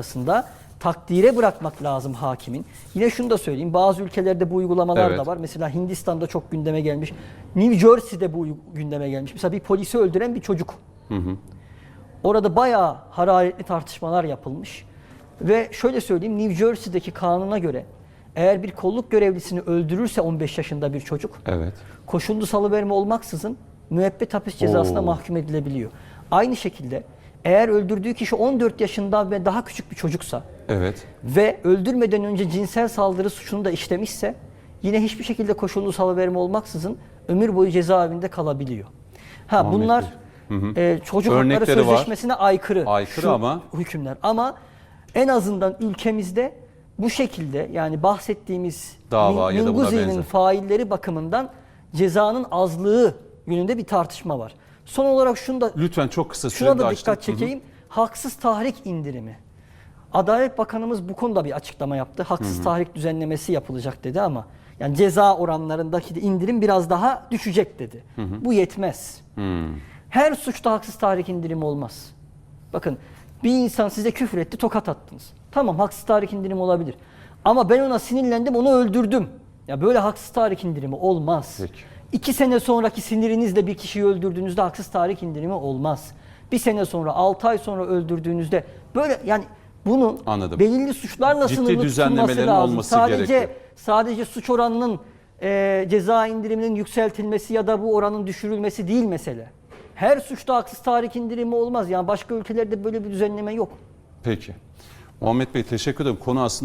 arasında takdire bırakmak lazım hakimin. Yine şunu da söyleyeyim. Bazı ülkelerde bu uygulamalar Evet. da var. Mesela Hindistan'da çok gündeme gelmiş. New Jersey'de bu uy- gündeme gelmiş. Mesela bir polisi öldüren bir çocuk. Orada bayağı hararetli tartışmalar yapılmış. Ve şöyle söyleyeyim New Jersey'deki kanuna göre eğer bir kolluk görevlisini öldürürse 15 yaşında bir çocuk Evet. koşullu salıverme olmaksızın müebbet hapis cezasına Oo. mahkum edilebiliyor. Aynı şekilde eğer öldürdüğü kişi 14 yaşında ve daha küçük bir çocuksa Evet. ve öldürmeden önce cinsel saldırı suçunu da işlemişse yine hiçbir şekilde koşullu salıverme olmaksızın ömür boyu cezaevinde kalabiliyor. Ha Ahmet bunlar e, çocuk hakları Örnekleri var. sözleşmesine aykırı. Aykırı şu ama- hükümler. Ama en azından ülkemizde bu şekilde yani bahsettiğimiz Dava Minguzi'nin failleri bakımından cezanın azlığı yönünde bir tartışma var. Son olarak şunu da Lütfen çok kısa şuna sürede da açtım. dikkat çekeyim. Haksız tahrik indirimi. Adalet Bakanımız bu konuda bir açıklama yaptı. Haksız tahrik düzenlemesi yapılacak dedi ama yani ceza oranlarındaki de indirim biraz daha düşecek dedi. Bu yetmez. Her suçta haksız tahrik indirimi olmaz. Bakın bir insan size küfür etti, tokat attınız. Tamam haksız tahrik indirimi olabilir. Ama ben ona sinirlendim, onu öldürdüm. Ya böyle haksız tahrik indirimi olmaz. Peki. İki sene sonraki sinirinizle bir kişiyi öldürdüğünüzde haksız tahrik indirimi olmaz. Bir sene sonra, altı ay sonra öldürdüğünüzde böyle yani bunun Anladım. belirli suçlarla Ciddi sınırlı tutulması lazım. olması sadece gerekiyor. sadece suç oranının e, ceza indiriminin yükseltilmesi ya da bu oranın düşürülmesi değil mesele. Her suçta haksız tahrik indirimi olmaz. Yani başka ülkelerde böyle bir düzenleme yok. Peki. Muhammed Bey teşekkür ederim. Konu aslında